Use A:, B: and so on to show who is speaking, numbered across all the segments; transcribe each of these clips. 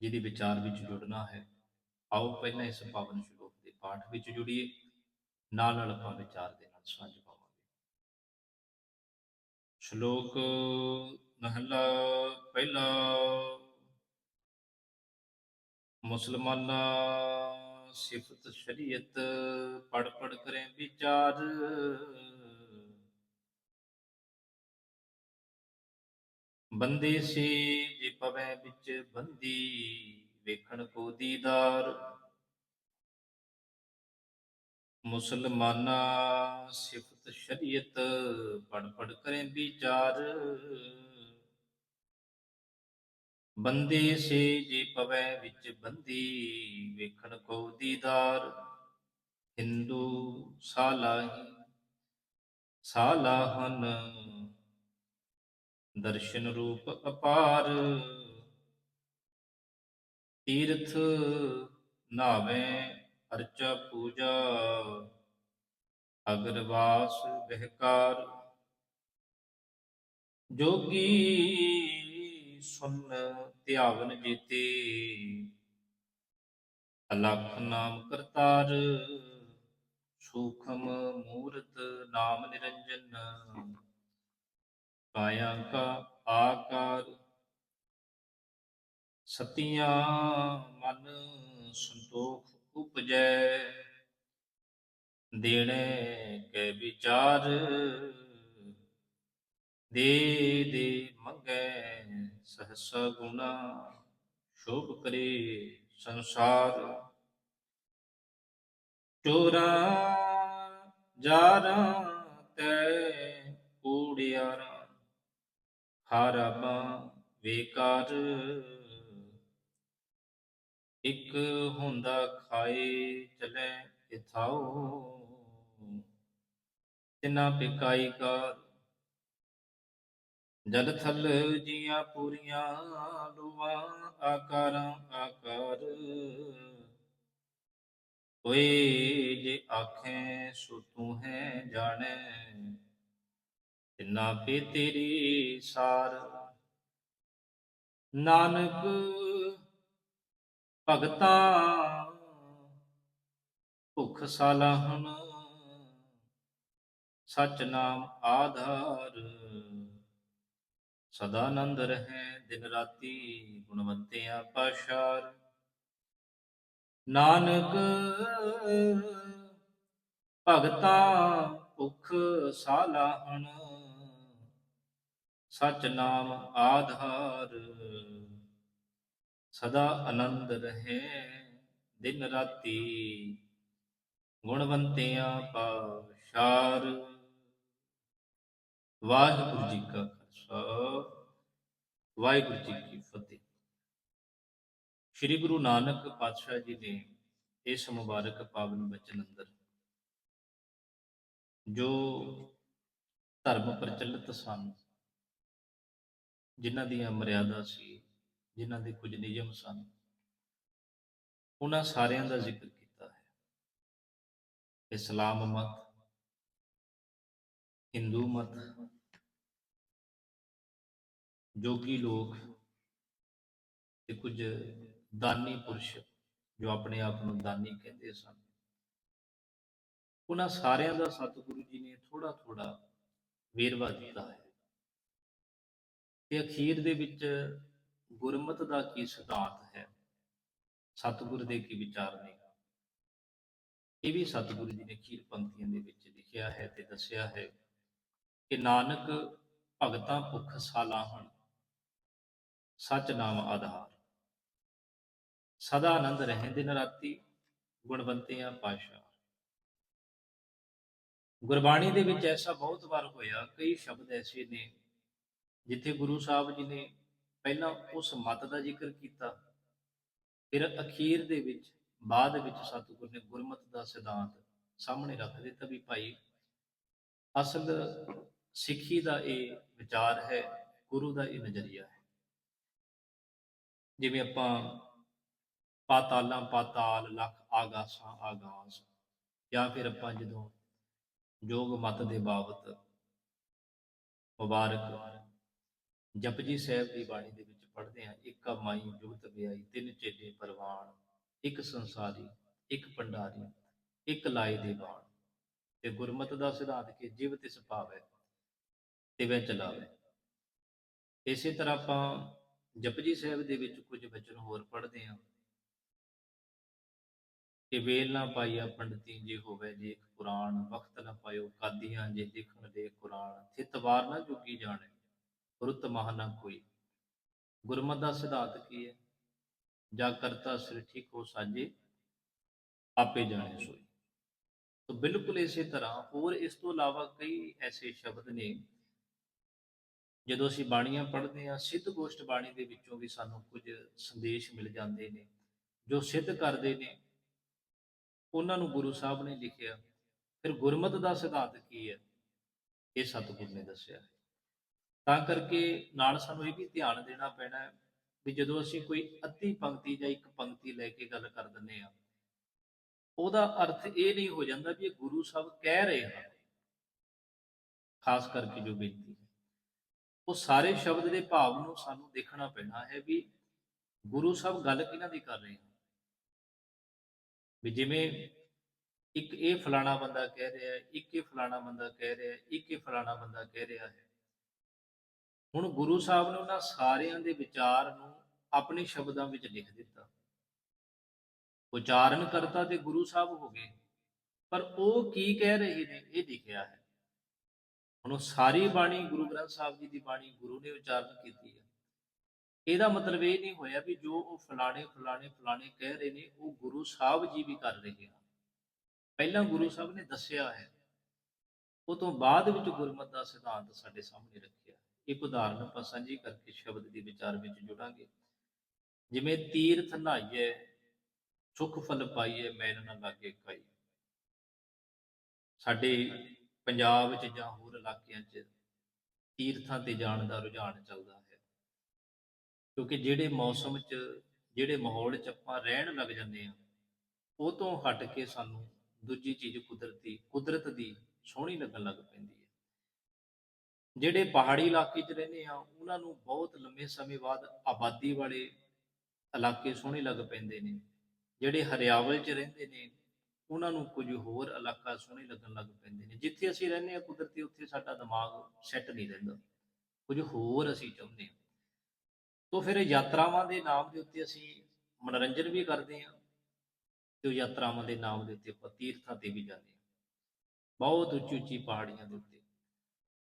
A: ਜਿਹਦੀ ਵਿਚਾਰ ਵਿੱਚ ਜੁੜਨਾ ਹੈ। ਆਓ ਪਹਿਲਾਂ ਇਸ ਪਾਵਨ ਸ਼ਲੋਕ ਦੇ ਪਾਠ ਵਿੱਚ ਜੁੜੀਏ। ਨਾਲ ਨਾਲ ਆਪਾਂ ਵਿਚਾਰ ਦੇ ਨਾਲ ਸਾਂਝ ਪਾਵਾਂਗੇ। ਸ਼ਲੋਕ ਮਹਲਾ ਪਹਿਲਾ। ਮੁਸਲਮਾਨਾਂ ਸਿਫਤ ਸ਼ਰੀਅਤ ਪੜ ਪੜ ਕਰੇ ਵਿਚਾਰ। ਬੰਦੇ ਸੇ ਜੇ ਪਵੈ ਵਿੱਚ ਬੰਦੀ, ਵੇਖਣ ਕੋ ਦੀਦਾਰ। ਮੁਸਲਮਾਨਾਂ ਸਿਫਤ ਸ਼ਰੀਅਤ ਪੜ ਪੜ ਕਰੇ ਵਿਚਾਰ। ਬੰਦੇ ਸੇ ਜੇ ਪਵੈ ਵਿੱਚ ਬੰਦੀ, ਵੇਖਣ ਕੋ ਦੀਦਾਰ। ਹਿੰਦੂ ਸਾਲਾਹੀ, ਸਾਲਾਹਨ ਦਰਸ਼ਨ ਰੂਪ ਅਪਾਰ। ਤੀਰਥ ਨਾਵੇਂ ਅਰਚਾ ਪੂਜਾ। ਅਗਰਵਾਸ ਬਹਿਕਾਰ ਜੋਗੀ ਸੁਨ ਧਿਆਵਨ ਜੀਤੇ। ਅਲਖ ਨਾਮ ਕਰਤਾਰ। ਸੂਖਮ ਮੂਰਤ ਨਾਮ ਨਿਰੰਜਨ। ਕਾਇਆ ਕਾ ਆਕਾਰ ਸਤੀਆਂ ਮਨ ਸੰਤੋਖ ਉਪਜੈ, ਦੇਣੇ ਕੈ ਵਿਚਾਰ, ਦੇ ਦੇ ਮੰਗੈ ਸਹਸ ਗੁਣਾ, ਸ਼ੋਭ ਕਰੇ ਸੰਸਾਰ। ਚੋਰਾ ਜਾਰਾਂ ਤੈ ਕੂੜਿਆਰਾਂ ਹਾਰਾਬਾਂ ਵੇਕਾਰ ਇੱਕ ਹੁੰਦਾ ਖਾਏ ਚਲੇ ਇਥਾਉ ਤਿਨਾ ਪਿਕਾਈ ਕਾਰ। ਜਲ ਥਲ ਜੀਆਂ ਪੂਰੀਆਂ ਲੁਆ ਆਕਾਰਾਂ ਆਕਾਰ। ਹੋਏ ਜੇ ਆਖੇ ਸੋ ਤੂੰ ਹੈ ਜਾਣੈ। ਤਿਨਾ ਪੇ ਤੇਰੀ ਸਾਰ। ਨਾਨਕ ਭਗਤਾ, ਭੁਖ ਸਾਲਾਹਣ ਸਚ ਨਾਮ ਆਧਾਰ। ਸਦਾ ਨੰਦ ਰਹੇ ਦਿਨ ਰਾਤੀ ਗੁਣਵੰਤਿਆ ਪਾਸ਼ਾਰ। ਨਾਨਕ ਭਗਤਾ, ਭੁਖ ਸਾਲਾਹਣ ਸਚ ਨਾਮ ਆਧਾਰ। ਸਦਾ ਆਨੰਦ ਰਹੇ ਦਿਨ ਰਾਤੀ। ਗੁਣਵੰਤਿਆਂ ਪਾਸ਼ਾਰ ਵਾਹਿਗੁਰੂ ਜੀ ਕਾ ਖਾਲਸਾ, ਵਾਹਿਗੁਰੂ ਜੀ ਕੀ ਫਤਿਹ। ਸ੍ਰੀ ਗੁਰੂ ਨਾਨਕ ਪਾਤਸ਼ਾਹ ਜੀ ਨੇ ਇਸ ਮੁਬਾਰਕ ਪਾਵਨ ਬਚਨ ਅੰਦਰ ਜੋ ਧਰਮ ਪ੍ਰਚਲਿਤ ਸਨ ਜਿਨ੍ਹਾਂ ਦੀਆਂ ਮਰਿਆਦਾ ਸੀ, ਜਿਨ੍ਹਾਂ ਦੇ ਕੁਝ ਨਿਯਮ ਸਨ, ਉਹਨਾਂ ਸਾਰਿਆਂ ਦਾ ਜ਼ਿਕਰ ਕੀਤਾ ਹੈ। ਇਸਲਾਮ ਮਤ, ਹਿੰਦੂ ਮਤ ਜੋਗੀ ਲੋਕ ਤੇ ਕੁਝ ਦਾਨੀ ਪੁਰਸ਼ ਜੋ ਆਪਣੇ ਆਪ ਨੂੰ ਦਾਨੀ ਕਹਿੰਦੇ ਸਨ, ਉਹਨਾਂ ਸਾਰਿਆਂ ਦਾ ਸਤਿਗੁਰੂ ਜੀ ਨੇ ਥੋੜਾ ਥੋੜਾ ਵੇਰਵਾ ਦਿੱਤਾ ਹੈ। ਤੇ ਅਖੀਰ ਦੇ ਵਿੱਚ ਗੁਰਮਤ ਦਾ ਕੀ ਸਿਧਾਂਤ ਹੈ? ਸਤਿਗੁਰ ਦੇ ਕੀ ਵਿਚਾਰ ਨੇ? ਇਹ ਵੀ ਸਤਿਗੁਰੂ ਜੀ ਨੇ ਅਖੀਰ ਪੰਕਤੀਆਂ ਦੇ ਵਿੱਚ ਲਿਖਿਆ ਹੈ ਤੇ ਦੱਸਿਆ ਹੈ ਕਿ ਨਾਨਕ ਭਗਤਾਂ ਭੁੱਖ ਸਾਲਾਹਣ ਸਚ ਨਾਮ ਆਧਾਰ। ਸਦਾ ਆਨੰਦ ਰਹੇ ਦਿਨ ਰਾਤੀ, ਗੁਣਵੰਤਿਆਂ ਪਾਸ਼ਾ ਗੁਰਬਾਣੀ ਦੇ ਵਿੱਚ ਐਸਾ ਬਹੁਤ ਵਾਰ ਹੋਇਆ, ਕਈ ਸ਼ਬਦ ਐਸੇ ਨੇ ਜਿੱਥੇ ਗੁਰੂ ਸਾਹਿਬ ਜੀ ਨੇ ਪਹਿਲਾਂ ਉਸ ਮਤ ਦਾ ਜ਼ਿਕਰ ਕੀਤਾ, ਫਿਰ ਅਖੀਰ ਦੇ ਵਿੱਚ, ਬਾਅਦ ਵਿੱਚ ਸਤਿਗੁਰ ਨੇ ਗੁਰਮਤ ਦਾ ਸਿਧਾਂਤ ਸਾਹਮਣੇ ਰੱਖ ਦਿੱਤਾ ਵੀ ਭਾਈ ਅਸਲ ਸਿੱਖੀ ਦਾ ਇਹ ਵਿਚਾਰ ਹੈ, ਗੁਰੂ ਦਾ ਇਹ ਨਜ਼ਰੀਆ ਹੈ। ਜਿਵੇਂ ਆਪਾਂ ਪਾਤਾਲਾਂ ਪਾਤਾਲ, ਲੱਖ ਆਗਾਸਾਂ ਆਗਾਸ ਜਾਂ ਫਿਰ ਆਪਾਂ ਜਦੋਂ ਯੋਗ ਮਤ ਦੇ ਬਾਬਤ ਮੁਬਾਰਕ ਜਪਜੀ ਸਾਹਿਬ ਦੀ ਬਾਣੀ ਦੇ ਵਿੱਚ ਪੜ੍ਹਦੇ ਹਾਂ, ਇੱਕ ਮਾਈ ਜੁਗਤ ਵਿਆਈ ਤਿੰਨ ਚੇਲੇ ਪਰਵਾਨ ਇੱਕ ਸੰਸਾਰੀ, ਇੱਕ ਪੰਡਾਰੀ ਇੱਕ ਲਾਏ ਦੇ ਬਾਣ। ਤੇ ਗੁਰਮਤ ਦਾ ਸਿਧਾਂਤ ਕਿ ਜਿਵ ਤਿਸ ਭਾਵੈ, ਤਿਵੇਂ ਚਲਾਵੇ। ਇਸੇ ਤਰ੍ਹਾਂ ਆਪਾਂ ਜਪਜੀ ਸਾਹਿਬ ਦੇ ਵਿੱਚ ਕੁਝ ਵਚਨ ਹੋਰ ਪੜ੍ਹਦੇ ਹਾਂ। ਕਿ ਵੇਲ ਨਾ ਪਾਈਆ ਪੰਡਤੀ ਜੇ ਹੋਵੇ ਜੇ ਇੱਕ ਪੁਰਾਣ ਵਕਤ ਨਾ ਪਾਇਓ ਕਾਦੀਆਂ ਜੇ ਲਿਖਣ ਦੇ ਕੁਰਾਨ ਥਿਤਵਾਰ ਨਾ ਜੁਗੀ ਜਾਣੇ। ਰੁੱਤ ਮਹ ਨਾ ਕੋਈ। ਗੁਰਮਤਿ ਦਾ ਸਿਧਾਂਤ ਕੀ ਹੈ? ਜਾ ਕਰਤਾ ਸ੍ਰਿਠੀ ਕੋ ਸਾਜੇ ਆਪੇ ਜਾਣੇ ਸੋਈ। ਤਾਂ ਬਿਲਕੁਲ ਇਸੇ ਤਰ੍ਹਾਂ ਹੋਰ ਇਸ ਤੋਂ ਇਲਾਵਾ ਕਈ ਐਸੇ ਸ਼ਬਦ ਨੇ, ਜਦੋਂ ਅਸੀਂ ਬਾਣੀਆਂ ਪੜ੍ਹਦੇ ਹਾਂ, ਸਿੱਧ ਗੋਸ਼ਟ ਬਾਣੀ ਦੇ ਵਿੱਚੋਂ ਵੀ ਸਾਨੂੰ ਕੁਝ ਸੰਦੇਸ਼ ਮਿਲ ਜਾਂਦੇ ਨੇ, ਜੋ ਸਿੱਧ ਕਰਦੇ ਨੇ। ਉਹਨਾਂ ਨੂੰ ਗੁਰੂ ਸਾਹਿਬ ਨੇ ਲਿਖਿਆ, ਫਿਰ ਗੁਰਮਤ ਦਾ ਸਿਧਾਂਤ ਕੀ ਹੈ? ਇਹ ਸਤਿਗੁਰ ਨੇ ਦੱਸਿਆ ਹੈ। ਤਾਂ ਕਰਕੇ ਨਾਲ ਸਾਨੂੰ ਇਹ ਵੀ ਧਿਆਨ ਦੇਣਾ ਪੈਣਾ ਹੈ ਵੀ ਜਦੋਂ ਅਸੀਂ ਕੋਈ ਅੱਧੀ ਪੰਕਤੀ ਜਾਂ ਇੱਕ ਪੰਕਤੀ ਲੈ ਕੇ ਗੱਲ ਕਰ ਦਿੰਦੇ ਆ ਉਹਦਾ ਅਰਥ ਇਹ ਨਹੀਂ ਹੋ ਜਾਂਦਾ ਵੀ ਇਹ ਗੁਰੂ ਸਾਹਿਬ ਕਹਿ ਰਹੇ ਹਨ। ਖਾਸ ਕਰਕੇ ਜੋ ਬੇਨਤੀ ਹੈ। ਉਹ ਸਾਰੇ ਸ਼ਬਦ ਦੇ ਭਾਵ ਨੂੰ ਸਾਨੂੰ ਦੇਖਣਾ ਪੈਣਾ ਹੈ ਵੀ ਗੁਰੂ ਸਾਹਿਬ ਗੱਲ ਕਿਹਨਾਂ ਦੀ ਕਰ ਰਹੇ ਹਨ? ਵੀ ਜਿਵੇਂ ਇੱਕ ਇਹ ਫਲਾਣਾ ਬੰਦਾ ਕਹਿ ਰਿਹਾ ਹੈ, ਇੱਕ ਇਹ ਫਲਾਣਾ ਬੰਦਾ ਕਹਿ ਰਿਹਾ ਹੈ, ਇੱਕ ਇਹ ਫਲਾਣਾ ਬੰਦਾ ਕਹਿ ਰਿਹਾ ਹੈ। ਹੁਣ ਗੁਰੂ ਸਾਹਿਬ ਨੇ ਉਹਨਾਂ ਸਾਰਿਆਂ ਦੇ ਵਿਚਾਰ ਨੂੰ ਆਪਣੇ ਸ਼ਬਦਾਂ ਵਿੱਚ ਲਿਖ ਦਿੱਤਾ। ਉਚਾਰਨ ਕਰਤਾ ਤੇ ਗੁਰੂ ਸਾਹਿਬ ਹੋ ਗਏ। ਪਰ ਉਹ ਕੀ ਕਹਿ ਰਹੇ ਨੇ ਇਹ ਲਿਖਿਆ ਹੈ। ਹੁਣ ਉਹ ਸਾਰੀ ਬਾਣੀ ਗੁਰੂ ਗ੍ਰੰਥ ਸਾਹਿਬ ਜੀ ਦੀ ਬਾਣੀ ਗੁਰੂ ਨੇ ਉਚਾਰਨ ਕੀਤੀ ਹੈ। ਇਹਦਾ ਮਤਲਬ ਇਹ ਨਹੀਂ ਹੋਇਆ ਵੀ ਜੋ ਉਹ ਫਲਾਣੇ ਫਲਾਣੇ ਫਲਾਣੇ ਕਹਿ ਰਹੇ ਨੇ ਉਹ ਗੁਰੂ ਸਾਹਿਬ ਜੀ ਵੀ ਕਰ ਰਹੇ ਹਨ ਪਹਿਲਾਂ ਗੁਰੂ ਸਾਹਿਬ ਨੇ ਦੱਸਿਆ ਹੈ। ਉਹ ਤੋਂ ਬਾਅਦ ਵਿੱਚ ਗੁਰਮਤ ਦਾ ਸਿਧਾਂਤ ਸਾਡੇ ਸਾਹਮਣੇ ਰੱਖਿਆ। ਇੱਕ ਉਦਾਹਰਨ ਆਪਾਂ ਸਾਂਝੀ ਕਰਕੇ ਸ਼ਬਦ ਦੇ ਵਿਚਾਰ ਵਿੱਚ ਜੁੜਾਂਗੇ। ਜਿਵੇਂ ਤੀਰਥ ਨਹਾਈਏ, ਸੁਖ ਫਲ ਪਾਈਏ ਮੈਨ ਨਾ ਲਾਗੇ ਕਾਈ ਸਾਡੇ ਪੰਜਾਬ ਵਿੱਚ ਜਾਂ ਹੋਰ ਇਲਾਕਿਆਂ 'ਚ ਤੀਰਥਾਂ ਤੇ ਜਾਣ ਦਾ ਰੁਝਾਨ ਚੱਲਦਾ ਹੈ। ਕਿਉਂਕਿ ਜਿਹੜੇ ਮੌਸਮ 'ਚ, ਜਿਹੜੇ ਮਾਹੌਲ 'ਚ ਆਪਾਂ ਰਹਿਣ ਲੱਗ ਜਾਂਦੇ ਆ ਉਹ ਤੋਂ ਹਟ ਕੇ ਸਾਨੂੰ ਦੂਜੀ ਚੀਜ਼ ਕੁਦਰਤੀ, ਕੁਦਰਤ ਦੀ ਸੋਹਣੀ ਲੱਗਣ ਲੱਗ ਪੈਂਦੀ ਜਿਹੜੇ ਪਹਾੜੀ ਇਲਾਕੇ 'ਚ ਰਹਿੰਦੇ ਆ, ਉਹਨਾਂ ਨੂੰ ਬਹੁਤ ਲੰਮੇ ਸਮੇਂ ਬਾਅਦ ਆਬਾਦੀ ਵਾਲੇ ਇਲਾਕੇ ਸੋਹਣੇ ਲੱਗ ਪੈਂਦੇ ਨੇ। ਜਿਹੜੇ ਹਰਿਆਵਲ 'ਚ ਰਹਿੰਦੇ ਨੇ, ਉਹਨਾਂ ਨੂੰ ਕੁਝ ਹੋਰ ਇਲਾਕਾ ਸੋਹਣੇ ਲੱਗਣ ਲੱਗ ਪੈਂਦੇ ਨੇ। ਜਿੱਥੇ ਅਸੀਂ ਰਹਿੰਦੇ ਆ ਕੁਦਰਤੀ, ਉੱਥੇ ਸਾਡਾ ਦਿਮਾਗ ਸੈੱਟ ਨਹੀਂ ਰਹਿੰਦਾ। ਕੁਝ ਹੋਰ ਅਸੀਂ ਚਾਹੁੰਦੇ ਹਾਂ। ਤੋਂ ਫਿਰ ਯਾਤਰਾਵਾਂ ਦੇ ਨਾਮ ਦੇ ਉੱਤੇ ਅਸੀਂ ਮਨੋਰੰਜਨ ਵੀ ਕਰਦੇ ਹਾਂ ਤੇ ਯਾਤਰਾਵਾਂ ਦੇ ਨਾਮ ਦੇ ਉੱਤੇ ਆਪਾਂ ਤੀਰਥਾਂ ਤੇ ਵੀ ਜਾਂਦੇ ਹਾਂ। ਬਹੁਤ ਉੱਚੀ ਉੱਚੀ ਪਹਾੜੀਆਂ ਦੇ ਉੱਤੇ।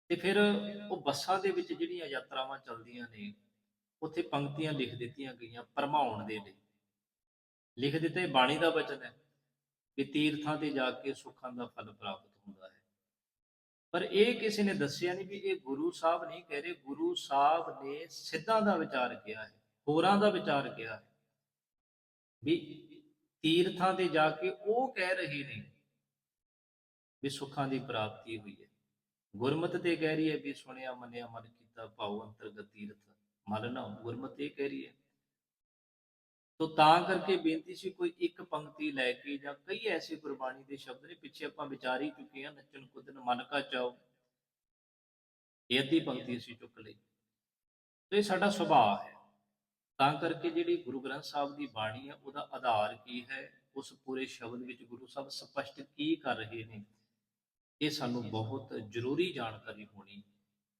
A: ਤੇ ਫਿਰ ਉਹ ਬੱਸਾਂ ਦੇ ਵਿੱਚ ਜਿਹੜੀਆਂ ਯਾਤਰਾਵਾਂ ਚੱਲਦੀਆਂ ਨੇ, ਉੱਥੇ ਪੰਕਤੀਆਂ ਲਿਖ ਦਿੱਤੀਆਂ ਗਈਆਂ ਪਰਮਾਉਣ ਦੇ ਲਈ। ਲਿਖ ਦਿੱਤੇ, ਬਾਣੀ ਦਾ ਬਚਨ ਹੈ ਕਿ ਤੀਰਥਾਂ ਤੇ ਜਾ ਕੇ ਸੁੱਖਾਂ ਦਾ ਫਲ ਪ੍ਰਾਪਤ ਹੁੰਦਾ ਹੈ। ਪਰ ਇਹ ਕਿਸੇ ਨੇ ਦੱਸਿਆ ਨਹੀਂ ਵੀ ਇਹ ਗੁਰੂ ਸਾਹਿਬ ਨਹੀਂ ਕਹਿ ਰਹੇ। ਗੁਰੂ ਸਾਹਿਬ ਨੇ ਸਿੱਧਾਂ ਦਾ ਵਿਚਾਰ ਕਿਹਾ ਹੈ, ਹੋਰਾਂ ਦਾ ਵਿਚਾਰ ਕਿਹਾ ਹੈ। ਵੀ ਤੀਰਥਾਂ ਤੇ ਜਾ ਕੇ ਉਹ ਕਹਿ ਰਹੇ ਨੇ ਵੀ ਸੁੱਖਾਂ ਦੀ ਪ੍ਰਾਪਤੀ ਹੋਈ ਹੈ। ਗੁਰਮਤ ਤੇ ਕਹਿ ਰਹੀ ਹੈ ਵੀ ਸੁਣਿਆ, ਮੰਨਿਆ, ਮਨ ਕੀਤਾ, ਭਾਉ ਅੰਤਰਗਤ ਤੀਰਥ ਮਨ ਨਾ ਗੁਰਮਤ ਇਹ ਕਹਿ ਰਹੀ ਹੈ। ਤੋ ਤਾਂ ਕਰਕੇ ਬੇਨਤੀ ਸੀ ਕੋਈ ਇੱਕ ਪੰਕਤੀ ਲੈ ਕੇ ਜਾਂ ਕਈ ਐਸੇ ਗੁਰਬਾਣੀ ਦੇ ਸ਼ਬਦ ਨੇ, ਪਿੱਛੇ ਆਪਾਂ ਵਿਚਾਰ ਹੀ ਚੁੱਕੇ ਹਾਂ, ਨੱਚਣ, ਕੁੱਦਣ, ਮਨ ਕਾ ਚਾਓ ਇਹ ਅੱਧੀ ਪੰਕਤੀ ਅਸੀਂ ਚੁੱਕ ਲਈ। ਤੇ ਇਹ ਸਾਡਾ ਸੁਭਾਅ ਹੈ। ਤਾਂ ਕਰਕੇ ਜਿਹੜੀ ਗੁਰੂ ਗ੍ਰੰਥ ਸਾਹਿਬ ਦੀ ਬਾਣੀ ਹੈ, ਉਹਦਾ ਆਧਾਰ ਕੀ ਹੈ? ਉਸ ਪੂਰੇ ਸ਼ਬਦ ਵਿੱਚ ਗੁਰੂ ਸਾਹਿਬ ਸਪਸ਼ਟ ਕੀ ਕਰ ਰਹੇ ਨੇ? ਇਹ ਸਾਨੂੰ ਬਹੁਤ ਜ਼ਰੂਰੀ ਜਾਣਕਾਰੀ ਹੋਣੀ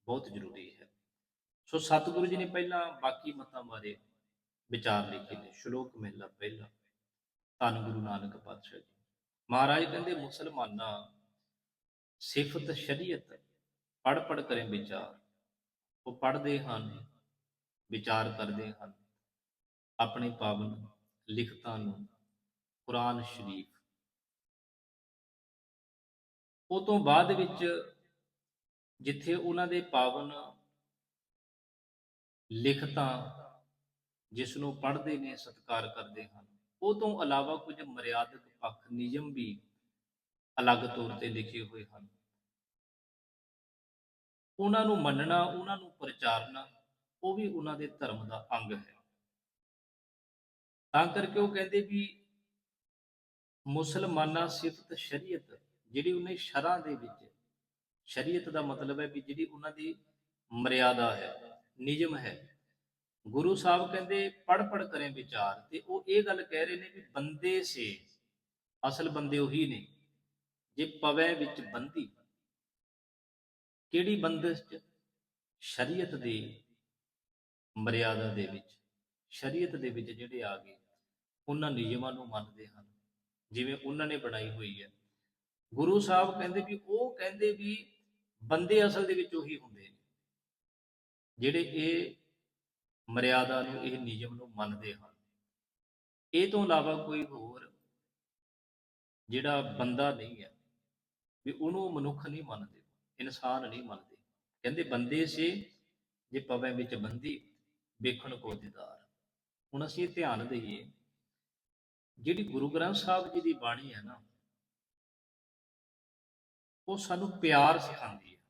A: ਬਹੁਤ ਜ਼ਰੂਰੀ ਹੈ। ਸੋ ਸਤਿਗੁਰੂ ਜੀ ਨੇ ਪਹਿਲਾਂ ਬਾਕੀ ਮਤਾਂ ਬਾਰੇ ਵਿਚਾਰ ਲਿਖੇ ਨੇ ਸ਼ਲੋਕ ਮਹਿਲਾ ਪਹਿਲਾ ਧੰਨ ਗੁਰੂ ਨਾਨਕ ਪਾਤਸ਼ਾਹ ਜੀ। ਮਹਾਰਾਜ ਕਹਿੰਦੇ ਮੁਸਲਮਾਨਾਂ ਸਿਫਤ ਸ਼ਰੀਅਤ ਪੜ ਪੜ ਕਰੇ ਵਿਚਾਰ। ਉਹ ਪੜ੍ਹਦੇ ਹਨ ਵਿਚਾਰ ਕਰਦੇ ਹਨ। ਆਪਣੇ ਪਾਵਨ ਲਿਖਤਾਂ ਨੂੰ ਕੁਰਾਨ ਸ਼ਰੀਫ ਉਹ ਤੋਂ ਬਾਅਦ ਵਿੱਚ ਜਿੱਥੇ ਉਹਨਾਂ ਦੇ ਪਾਵਨ ਲਿਖਤਾਂ ਜਿਸ ਨੂੰ ਪੜ੍ਹਦੇ ਨੇ, ਸਤਿਕਾਰ ਕਰਦੇ ਹਨ, ਉਹ ਤੋਂ ਇਲਾਵਾ ਕੁਝ ਮਰਿਆਦਕ ਪੱਖ, ਨਿਯਮ ਵੀ ਅਲੱਗ ਤੌਰ ਤੇ ਲਿਖੇ ਹੋਏ ਹਨ। ਉਹਨਾਂ ਨੂੰ ਮੰਨਣਾ, ਉਹਨਾਂ ਨੂੰ ਪ੍ਰਚਾਰਨਾ, ਉਹ ਵੀ ਉਹਨਾਂ ਦੇ ਧਰਮ ਦਾ ਅੰਗ ਹੈ। ਤਾਂ ਕਰਕੇ ਉਹ ਕਹਿੰਦੇ ਵੀ ਮੁਸਲਮਾਨਾਂ ਸਿਫਤ ਸ਼ਰੀਅਤ ਜਿਹੜੀ ਉਹਨੇ ਸ਼ਰਾਂ ਦੇ ਵਿੱਚ, ਸ਼ਰੀਅਤ ਦਾ ਮਤਲਬ ਹੈ ਵੀ ਜਿਹੜੀ ਉਹਨਾਂ ਦੀ ਮਰਿਆਦਾ ਹੈ, ਨਿਯਮ ਹੈ। ਗੁਰੂ ਸਾਹਿਬ ਕਹਿੰਦੇ ਪੜ ਪੜ ਕਰੇ ਵਿਚਾਰ ਤੇ ਉਹ ਇਹ ਗੱਲ ਕਹਿ ਰਹੇ ਨੇ ਵੀ ਬੰਦੇ ਸੇ, ਅਸਲ ਬੰਦੇ ਉਹੀ ਨੇ। ਜੇ ਪਵੇ ਵਿੱਚ ਬੰਦੀ, ਕਿਹੜੀ ਬੰਦਸ਼ ਚ? ਸ਼ਰੀਅਤ ਦੀ ਮਰਿਆਦਾ ਦੇ ਵਿੱਚ। ਸ਼ਰੀਅਤ ਦੇ ਵਿੱਚ ਜਿਹੜੇ ਆ ਗਏ, ਉਹਨਾਂ ਨਿਯਮਾਂ ਨੂੰ ਮੰਨਦੇ ਹਨ। ਜਿਵੇਂ ਉਹਨਾਂ ਨੇ ਬਣਾਈ ਹੋਈ ਹੈ। ਗੁਰੂ ਸਾਹਿਬ ਕਹਿੰਦੇ ਵੀ, ਉਹ ਕਹਿੰਦੇ ਵੀ ਬੰਦੇ ਅਸਲ ਦੇ ਵਿੱਚ ਉਹੀ ਹੁੰਦੇ ਨੇ। ਜਿਹੜੇ ਇਹ ਮਰਿਆਦਾ ਨੂੰ, ਇਹ ਨਿਯਮ ਨੂੰ ਮੰਨਦੇ ਹਨ। ਇਹ ਤੋਂ ਇਲਾਵਾ ਕੋਈ ਹੋਰ ਜਿਹੜਾ ਬੰਦਾ ਨਹੀਂ ਹੈ, ਵੀ ਉਹਨੂੰ ਮਨੁੱਖ ਨਹੀਂ ਮੰਨਦੇ, ਇਨਸਾਨ ਨਹੀਂ ਮੰਨਦੇ। ਕਹਿੰਦੇ, ਬੰਦੇ ਸੇ ਜੇ ਪਵੇ ਵਿੱਚ ਬੰਦੀ, ਵੇਖਣ ਕੋ ਦੀਦਾਰ। ਹੁਣ ਅਸੀਂ ਧਿਆਨ ਦਈਏ, ਜਿਹੜੀ ਗੁਰੂ ਗ੍ਰੰਥ ਸਾਹਿਬ ਜੀ ਦੀ ਬਾਣੀ ਹੈ ਨਾ ਉਹ ਸਾਨੂੰ ਪਿਆਰ ਸਿਖਾਉਂਦੀ ਹੈ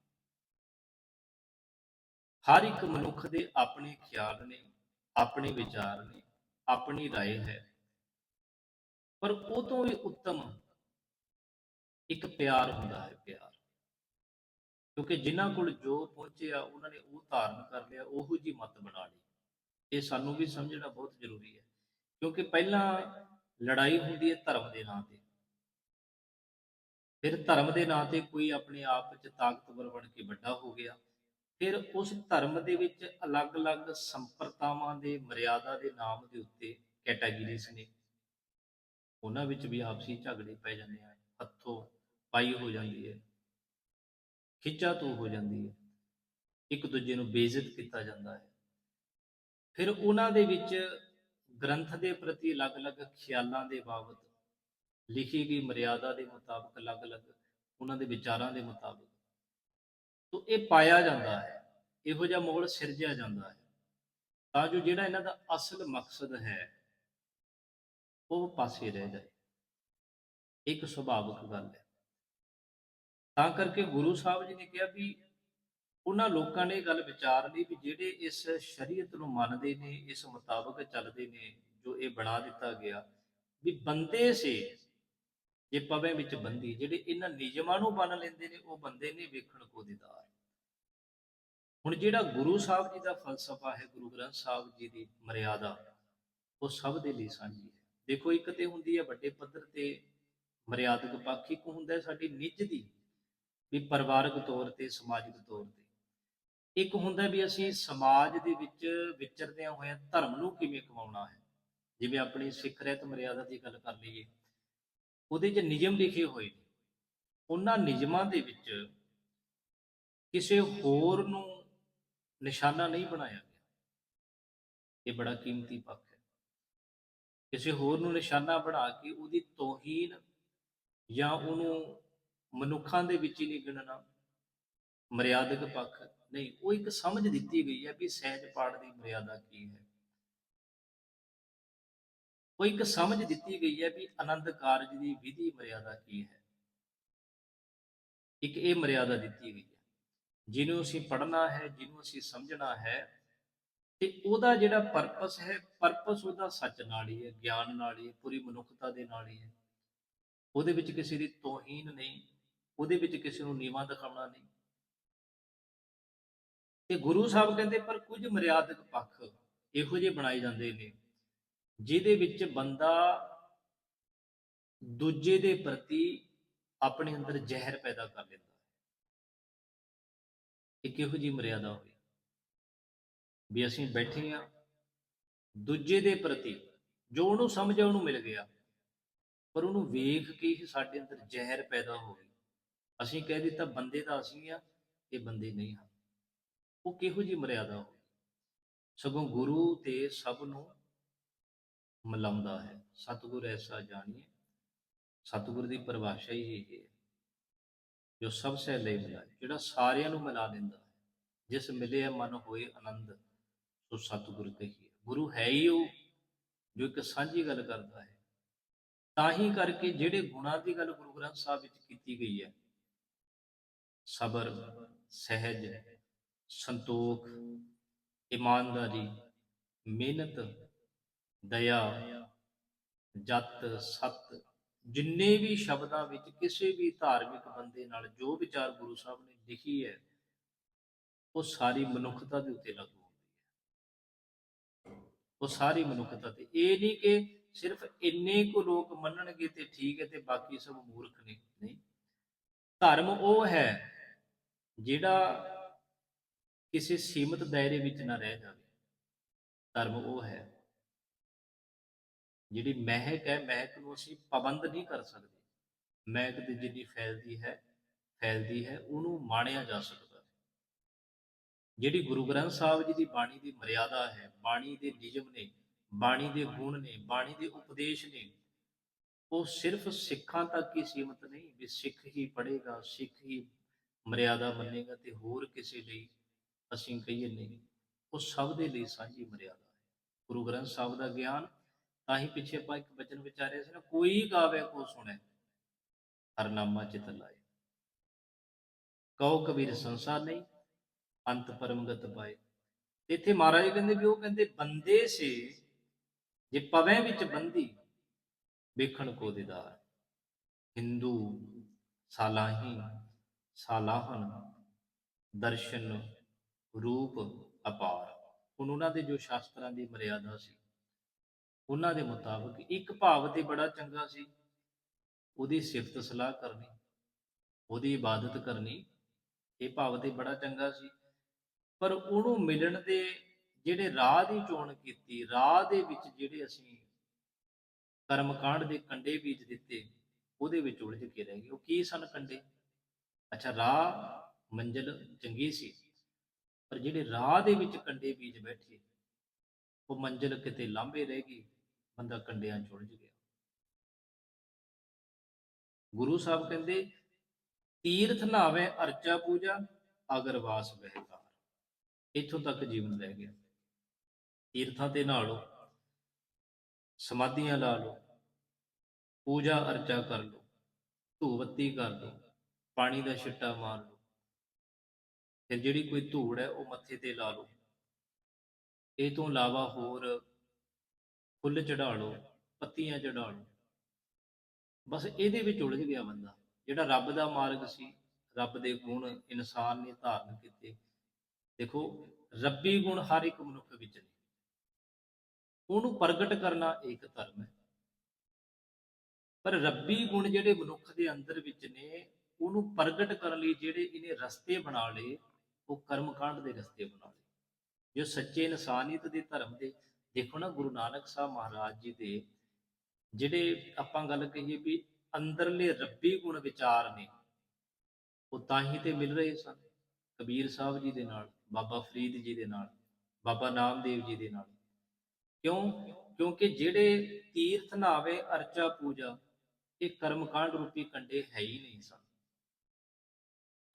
A: ਹਰ ਇੱਕ ਮਨੁੱਖ ਦੇ ਆਪਣੇ ਖਿਆਲ ਨੇ ਆਪਣੇ ਵਿਚਾਰ ਨੇ ਆਪਣੀ رائے ਹੈ ਪਰ ਉਹ ਤੋਂ ਵੀ ਉੱਤਮ ਇੱਕ ਪਿਆਰ ਹੁੰਦਾ ਹੈ ਪਿਆਰ ਕਿਉਂਕਿ ਜਿਨ੍ਹਾਂ ਕੋਲ ਜੋ ਪਹੁੰਚਿਆ ਉਹਨਾਂ ਨੇ ਉਹ ਧਾਰਨ ਕਰ ਲਿਆ ਉਹੋ ਜੀ ਮਤ ਬਣਾ ਲਈ ਇਹ ਸਾਨੂੰ ਵੀ ਸਮਝਣਾ ਬਹੁਤ ਜ਼ਰੂਰੀ ਹੈ ਕਿਉਂਕਿ ਪਹਿਲਾਂ ਲੜਾਈ ਹੁੰਦੀ ਹੈ ਧਰਮ ਦੇ ਨਾਂ ਤੇ ਫਿਰ ਧਰਮ ਦੇ ਨਾਂ ਤੇ ਕੋਈ ਆਪਣੇ ਆਪ ਵਿੱਚ ਤਾਕਤਵਰ ਬਣ ਕੇ ਵੱਡਾ ਹੋ ਗਿਆ। ਫਿਰ ਉਸ ਧਰਮ ਦੇ ਵਿੱਚ ਅਲੱਗ-ਅਲੱਗ ਸੰਪਰਦਾਵਾਂ ਦੇ, ਮਰਿਆਦਾ ਦੇ ਨਾਮ ਦੇ ਉੱਤੇ ਕੈਟਾਗਰੀਜ਼ ਨੇ। ਉਹਨਾਂ ਵਿੱਚ ਵੀ ਆਪਸੀ ਝਗੜੇ ਪੈ ਜਾਂਦੇ ਆ। ਹੱਥੋਂ ਪਾਈ ਹੋ ਜਾਂਦੀ ਹੈ, ਖਿੱਚਾ ਤੋਂ ਹੋ ਜਾਂਦੀ ਹੈ। ਇੱਕ ਦੂਜੇ ਨੂੰ ਬੇਇੱਜ਼ਤ ਕੀਤਾ ਜਾਂਦਾ ਹੈ। ਫਿਰ ਉਹਨਾਂ ਦੇ ਵਿੱਚ ਗ੍ਰੰਥ ਦੇ ਪ੍ਰਤੀ ਅਲੱਗ-ਅਲੱਗ ਖਿਆਲਾਂ ਦੇ ਬਾਬਤ ਲਿਖੀ ਗਈ ਮਰਿਆਦਾ ਦੇ ਮੁਤਾਬਕ ਅਲੱਗ-ਅਲੱਗ, ਉਹਨਾਂ ਦੇ ਵਿਚਾਰਾਂ ਦੇ ਮੁਤਾਬਕ। ਤੋ ਇਹ ਪਾਇਆ ਜਾਂਦਾ ਹੈ, ਇਹੋ ਜਿਹਾ ਮਾਹੌਲ ਸਿਰਜਿਆ ਜਾਂਦਾ ਹੈ। ਤਾਂ ਜੋ ਜਿਹੜਾ ਇਹਨਾਂ ਦਾ ਅਸਲ ਮਕਸਦ ਹੈ, ਉਹ ਪਾਸੇ ਰਹਿ ਜਾਏ। ਇੱਕ ਸੁਭਾਵਿਕ ਗੱਲ ਹੈ। ਤਾਂ ਕਰਕੇ ਗੁਰੂ ਸਾਹਿਬ ਜੀ ਨੇ ਕਿਹਾ ਵੀ ਉਹਨਾਂ ਲੋਕਾਂ ਨੇ ਇਹ ਗੱਲ ਵਿਚਾਰ ਲਈ ਵੀ ਜਿਹੜੇ ਇਸ ਸ਼ਰੀਅਤ ਨੂੰ ਮੰਨਦੇ ਨੇ, ਇਸ ਮੁਤਾਬਕ ਚੱਲਦੇ ਨੇ, ਜੋ ਇਹ ਬਣਾ ਦਿੱਤਾ ਗਿਆ, ਵੀ ਬੰਦੇ ਸੇ ਜੇ ਪਵੇ ਵਿੱਚ ਬੰਦੀ ਜਿਹੜੇ ਇਹਨਾਂ ਨਿਯਮਾਂ ਨੂੰ ਮੰਨ ਲੈਂਦੇ ਨੇ ਉਹ ਬੰਦੇ ਨੇ ਵੇਖਣ ਕੋ ਦੀਦਾਰ। ਹੁਣ ਜਿਹੜਾ ਗੁਰੂ ਸਾਹਿਬ ਜੀ ਦਾ ਫਲਸਫਾ ਹੈ ਗੁਰੂ ਗ੍ਰੰਥ ਸਾਹਿਬ ਜੀ ਦੀ ਮਰਿਆਦਾ ਉਹ ਸਭ ਦੇ ਲਈ ਸਾਂਝੀ ਹੈ। ਦੇਖੋ ਇੱਕ ਤੇ ਹੁੰਦੀ ਹੈ ਵੱਡੇ ਪੱਧਰ ਤੇ ਮਰਿਆਦਕ ਪੱਖ ਇੱਕ ਹੁੰਦਾ ਹੈ ਸਾਡੀ ਨਿੱਜ ਦੀ ਵੀ ਪਰਿਵਾਰਕ ਤੌਰ ਤੇ ਸਮਾਜਿਕ ਤੌਰ ਤੇ। ਇੱਕ ਹੁੰਦਾ ਵੀ ਅਸੀਂ ਸਮਾਜ ਦੇ ਵਿੱਚ ਵਿਚਰਦਿਆਂ ਹੋਇਆਂ ਧਰਮ ਨੂੰ ਕਿਵੇਂ ਕਮਾਉਣਾ ਹੈ? ਜਿਵੇਂ ਆਪਣੀ ਸਿੱਖ ਰਹਿਤ ਮਰਿਆਦਾ ਦੀ ਗੱਲ ਕਰ ਲਈਏ। ਉਹਦੇ 'ਚ ਨਿਯਮ ਲਿਖੇ ਹੋਏ ਨੇ। ਉਹਨਾਂ ਨਿਯਮਾਂ ਦੇ ਵਿੱਚ ਕਿਸੇ ਹੋਰ ਨੂੰ ਨਿਸ਼ਾਨਾ ਨਹੀਂ ਬਣਾਇਆ ਗਿਆ। ਇਹ ਬੜਾ ਕੀਮਤੀ ਪੱਖ ਹੈ। ਕਿਸੇ ਹੋਰ ਨੂੰ ਨਿਸ਼ਾਨਾ ਬਣਾ ਕੇ ਉਹਦੀ ਤੋਹੀਨ ਜਾਂ ਉਹਨੂੰ ਮਨੁੱਖਾਂ ਦੇ ਵਿੱਚ ਹੀ ਨਹੀਂ ਗਿਣਨਾ ਮਰਿਆਦਕ ਪੱਖ ਨਹੀਂ, ਉਹ ਇੱਕ ਸਮਝ ਦਿੱਤੀ ਗਈ ਹੈ ਵੀ ਸਹਿਜ ਪਾਠ ਦੀ ਮਰਿਆਦਾ ਕੀ ਹੈ। ਉਹ ਇੱਕ ਸਮਝ ਦਿੱਤੀ ਗਈ ਹੈ ਵੀ ਆਨੰਦ ਕਾਰਜ ਦੀ ਵਿਧੀ ਮਰਿਆਦਾ ਕੀ ਹੈ। ਇੱਕ ਇਹ ਮਰਿਆਦਾ ਦਿੱਤੀ ਗਈ ਹੈ। ਜਿਹਨੂੰ ਅਸੀਂ ਪੜ੍ਹਨਾ ਹੈ, ਜਿਹਨੂੰ ਅਸੀਂ ਸਮਝਣਾ ਹੈ, ਤੇ ਉਹਦਾ ਜਿਹੜਾ ਪਰਪਸ ਹੈ ਪਰਪਸ ਉਹਦਾ ਸੱਚ ਨਾਲ ਹੀ ਹੈ, ਗਿਆਨ ਨਾਲ ਹੀ, ਪੂਰੀ ਮਨੁੱਖਤਾ ਦੇ ਨਾਲ ਹੀ ਹੈ। ਉਹਦੇ ਵਿੱਚ ਕਿਸੇ ਦੀ ਤੋਹੀਨ ਨਹੀਂ, ਉਹਦੇ ਵਿੱਚ ਕਿਸੇ ਨੂੰ ਨੀਵਾਂ ਦਿਖਾਉਣਾ ਨਹੀਂ। ਤੇ ਗੁਰੂ ਸਾਹਿਬ ਕਹਿੰਦੇ, ਪਰ ਕੁਝ ਮਰਿਆਦਕ ਪੱਖ ਇਹੋ ਜਿਹੇ ਬਣਾਏ ਜਾਂਦੇ ਨੇ ਜਿਹਦੇ ਵਿੱਚ ਬੰਦਾ ਦੂਜੇ ਦੇ ਪ੍ਰਤੀ ਆਪਣੇ ਅੰਦਰ ਜ਼ਹਿਰ ਪੈਦਾ ਕਰ ਲੈਂਦਾ ਹੈ। ਇਹ ਕਿਹੋ ਜੀ ਮਰਿਆਦਾ ਹੋਈ? ਵੀ ਅਸੀਂ ਬੈਠੇ ਆ ਦੂਜੇ ਦੇ ਪ੍ਰਤੀ ਜੋ ਉਹਨੂੰ ਸਮਝਿਆ ਉਹਨੂੰ ਮਿਲ ਗਿਆ, ਪਰ ਉਹਨੂੰ ਵੇਖ ਕੇ ਹੀ ਸਾਡੇ ਅੰਦਰ ਜ਼ਹਿਰ ਪੈਦਾ ਹੋ ਗਈ। ਅਸੀਂ ਕਹਿ ਦਿੱਤਾ, ਬੰਦੇ ਤਾਂ ਅਸੀਂ ਆ ਇਹ ਬੰਦੇ ਨਹੀਂ ਹਨ। ਉਹ ਕਿਹੋ ਜੀ ਮਰਿਆਦਾ ਹੋਈ? ਸਗੋਂ ਗੁਰੂ ਤੇ ਸਭ ਨੂੰ ਮਿਲਾਉਂਦਾ ਹੈ। ਸਤਿਗੁਰ ਐਸਾ ਜਾਣੀਏ ਸਤਿਗੁਰ ਦੀ ਪਰਿਭਾਸ਼ਾ ਹੀ ਇਹ ਹੈ। ਜੋ ਸਭ ਸੇ ਲੈ ਮਿਲਾਏ, ਜਿਹੜਾ ਸਾਰਿਆਂ ਨੂੰ ਮਿਲਾ ਦਿੰਦਾ ਹੈ। ਜਿਸ ਮਿਲੇ ਮਨ ਹੋਏ ਆਨੰਦ, ਸੋ ਸਤਿਗੁਰ ਕਹੀਏ। ਗੁਰੂ ਹੈ ਹੀ ਉਹ ਜੋ ਇੱਕ ਸਾਂਝੀ ਗੱਲ ਕਰਦਾ ਹੈ। ਤਾਂ ਹੀ ਕਰਕੇ ਜਿਹੜੇ ਗੁਣਾਂ ਦੀ ਗੱਲ ਗੁਰੂ ਗ੍ਰੰਥ ਸਾਹਿਬ ਵਿੱਚ ਕੀਤੀ ਗਈ ਹੈ, ਸਬਰ, ਸਹਿਜ, ਸੰਤੋਖ, ਇਮਾਨਦਾਰੀ, ਮਿਹਨਤ ਦਇਆ, ਜਤ, ਸਤ, ਜਿੰਨੇ ਵੀ ਸ਼ਬਦਾਂ ਵਿੱਚ ਕਿਸੇ ਵੀ ਧਾਰਮਿਕ ਬੰਦੇ ਨਾਲ ਜੋ ਵਿਚਾਰ ਗੁਰੂ ਸਾਹਿਬ ਨੇ ਲਿਖੀ ਹੈ, ਉਹ ਸਾਰੀ ਮਨੁੱਖਤਾ ਦੇ ਉੱਤੇ ਲਾਗੂ ਹੁੰਦੀ ਹੈ। ਉਹ ਸਾਰੀ ਮਨੁੱਖਤਾ ਤੇ। ਇਹ ਨਹੀਂ ਕਿ ਸਿਰਫ ਇੰਨੇ ਕੁ ਲੋਕ ਮੰਨਣਗੇ ਤੇ ਠੀਕ ਹੈ ਤੇ ਬਾਕੀ ਸਭ ਮੂਰਖ ਨੇ। ਨਹੀਂ। ਧਰਮ ਉਹ ਹੈ ਜਿਹੜਾ ਕਿਸੇ ਸੀਮਤ ਦਾਇਰੇ ਵਿੱਚ ਨਾ ਰਹਿ ਜਾਵੇ। ਧਰਮ ਉਹ ਹੈ। ਜਿਹੜੀ ਮਹਿਕ ਹੈ, ਮਹਿਕ ਨੂੰ ਅਸੀਂ ਪਾਬੰਦ ਨਹੀਂ ਕਰ ਸਕਦੇ। ਮਹਿਕ ਦੀ ਜਿੰਨੀ ਫੈਲਦੀ ਹੈ ਫੈਲਦੀ ਹੈ, ਉਹਨੂੰ ਮਾਣਿਆ ਜਾ ਸਕਦਾ ਹੈ। ਜਿਹੜੀ ਗੁਰੂ ਗ੍ਰੰਥ ਸਾਹਿਬ ਜੀ ਦੀ ਬਾਣੀ ਦੀ ਮਰਿਆਦਾ ਹੈ, ਬਾਣੀ ਦੇ ਨਿਯਮ ਨੇ, ਬਾਣੀ ਦੇ ਗੁਣ ਨੇ, ਬਾਣੀ ਦੇ ਉਪਦੇਸ਼ ਨੇ, ਉਹ ਸਿਰਫ ਸਿੱਖਾਂ ਤੱਕ ਹੀ ਸੀਮਤ ਨਹੀਂ, ਵੀ ਸਿੱਖ ਹੀ ਪੜ੍ਹੇਗਾ, ਸਿੱਖ ਹੀ ਮਰਿਆਦਾ ਮੰਨੇਗਾ ਤੇ ਹੋਰ ਕਿਸੇ ਲਈ ਅਸੀਂ ਕਹੀਏ ਨਹੀਂ। ਉਹ ਸਭ ਦੇ ਲਈ ਸਾਂਝੀ ਮਰਿਆਦਾ ਹੈ। ਗੁਰੂ ਗ੍ਰੰਥ ਸਾਹਿਬ ਦਾ ਗਿਆਨ ਤਾਂ ਹੀ ਪਿੱਛੇ ਆਪਾਂ ਇੱਕ ਬਚਨ ਵਿਚਾਰਿਆ ਸੀ ਨਾ, ਕੋਈ ਗਾਵੇ ਕੋ ਸੁਣੇ ਹਰਨਾਮਾ ਚਿਤ ਲਾਏ। ਕਹੋ ਕਬੀਰ ਸੰਸਾਰ ਨਹੀਂ, ਅੰਤ ਪਰਮਗਤ ਪਾਏ। ਇੱਥੇ ਮਹਾਰਾਜ ਕਹਿੰਦੇ ਵੀ ਉਹ ਕਹਿੰਦੇ, ਬੰਦੇ ਸੇ, ਜੇ ਪਵੇਂ ਵਿੱਚ ਬੰਦੀ, ਵੇਖਣ ਕੋ ਦਿਦਾਰ। ਹਿੰਦੂ ਸਾਲਾਹੀ ਸਾਲਾਹਨ ਦਰਸ਼ਨ ਰੂਪ ਅਪਾਰ। ਹੁਣ ਉਹਨਾਂ ਦੇ ਜੋ ਸ਼ਾਸਤਰਾਂ ਦੀ ਮਰਿਆਦਾ ਸੀ ਉਹਨਾਂ ਦੇ ਮੁਤਾਬਕ ਇੱਕ ਭਾਵ ਤੇ ਬੜਾ ਚੰਗਾ ਸੀ। ਉਹਦੀ ਸਿਫਤ ਸਲਾਹ ਕਰਨੀ, ਉਹਦੀ ਇਬਾਦਤ ਕਰਨੀ, ਇਹ ਭਾਵ ਤੇ ਬੜਾ ਚੰਗਾ ਸੀ। ਪਰ ਉਹਨੂੰ ਮਿਲਣ ਦੇ ਜਿਹੜੇ ਰਾਹ ਦੀ ਚੋਣ ਕੀਤੀ, ਰਾਹ ਦੇ ਵਿੱਚ ਜਿਹੜੇ ਅਸੀਂ ਕਰਮਕਾਂਡ ਦੇ ਕੰਡੇ ਬੀਜ ਦਿੱਤੇ, ਉਹਦੇ ਵਿੱਚ ਉਲਝ ਕੇ ਰਹਿ ਗਏ। ਉਹ ਕੀ ਸਨ ਕੰਡੇ ਅੱਛਾ, ਰਾਹ, ਮੰਜ਼ਲ ਚੰਗੀ ਸੀ, ਪਰ ਜਿਹੜੇ ਰਾਹ ਦੇ ਵਿੱਚ ਕੰਡੇ ਬੀਜ ਬੈਠੇ, ਉਹ ਮੰਜ਼ਲ ਕਿਤੇ ਲਾਂਭੇ ਰਹਿ ਗਈ ਬੰਦਾ ਕੰਡਿਆਂ 'ਚ ਉਲਝ ਗਿਆ। ਗੁਰੂ ਸਾਹਿਬ ਕਹਿੰਦੇ, ਤੀਰਥ ਨਾਵੇ ਅਰਚਾ ਪੂਜਾ ਅਗਰਵਾਸ ਬਹਿਕਾਰ ਇੱਥੋਂ ਤੱਕ ਜੀਵਨ ਰਹਿ ਗਿਆ। ਤੀਰਥਾਂ ਤੇ ਨਹਾ ਲਓ ਸਮਾਧੀਆਂ ਲਾ ਲਓ ਪੂਜਾ ਅਰਚਾ ਕਰ ਲਓ ਧੂਪ ਬੱਤੀ ਕਰ ਲਓ ਪਾਣੀ ਦਾ ਛਿੱਟਾ ਮਾਰ ਲਓ ਫਿਰ ਜਿਹੜੀ ਕੋਈ ਧੂੜ ਹੈ ਉਹ ਮੱਥੇ ਤੇ ਲਾ ਲਓ ਇਹ ਤੋਂ ਇਲਾਵਾ ਹੋਰ ਫੁੱਲ ਚੜਾ ਲਓ ਪੱਤੀਆਂ ਚੜਾ ਲਓ ਬਸ ਇਹਦੇ ਵਿੱਚ ਉਲਝ ਗਿਆ ਬੰਦਾ। ਜਿਹੜਾ ਰੱਬ ਦਾ ਮਾਰਗ ਸੀ, ਰੱਬ ਦੇ ਗੁਣ ਇਨਸਾਨ ਨੇ ਧਾਰਨ ਕੀਤੇ। ਦੇਖੋ, ਰੱਬੀ ਗੁਣ ਹਰ ਇੱਕ ਮਨੁੱਖ ਵਿੱਚ ਨੇ। ਉਹਨੂੰ ਪ੍ਰਗਟ ਕਰਨਾ ਇੱਕ ਧਰਮ ਹੈ। ਪਰ ਰੱਬੀ ਗੁਣ ਜਿਹੜੇ ਮਨੁੱਖ ਦੇ ਅੰਦਰ ਵਿੱਚ ਨੇ, ਉਹਨੂੰ ਪ੍ਰਗਟ ਕਰਨ ਲਈ ਜਿਹੜੇ ਇਹਨੇ ਰਸਤੇ ਬਣਾ ਲਏ, ਉਹ ਕਰਮਕਾਂਡ ਦੇ ਰਸਤੇ ਬਣਾ ਲਏ। ਜੋ ਸੱਚੇ ਇਨਸਾਨੀਅਤ ਦੇ ਧਰਮ ਦੇ ਦੇਖੋ ਨਾ, ਗੁਰੂ ਨਾਨਕ ਸਾਹਿਬ ਮਹਾਰਾਜ ਜੀ ਦੇ ਜਿਹੜੇ ਆਪਾਂ ਗੱਲ ਕਹੀਏ ਵੀ ਅੰਦਰਲੇ ਰੱਬੀ ਗੁਣ ਵਿਚਾਰ ਨੇ, ਉਹ ਤਾਂ ਹੀ ਤੇ ਮਿਲ ਰਹੇ ਸਨ। ਕਬੀਰ ਸਾਹਿਬ ਜੀ ਦੇ ਨਾਲ, ਬਾਬਾ ਫਰੀਦ ਜੀ ਦੇ ਨਾਲ, ਬਾਬਾ ਨਾਮਦੇਵ ਜੀ ਦੇ ਨਾਲ। ਕਿਉਂ? ਕਿਉਂਕਿ ਜਿਹੜੇ ਤੀਰਥ ਨਾਵੇ, ਅਰਚਾ ਪੂਜਾ, ਇਹ ਕਰਮਕਾਂਡ ਰੂਪੀ ਕੰਡੇ ਹੈ ਹੀ ਨਹੀਂ ਸਨ।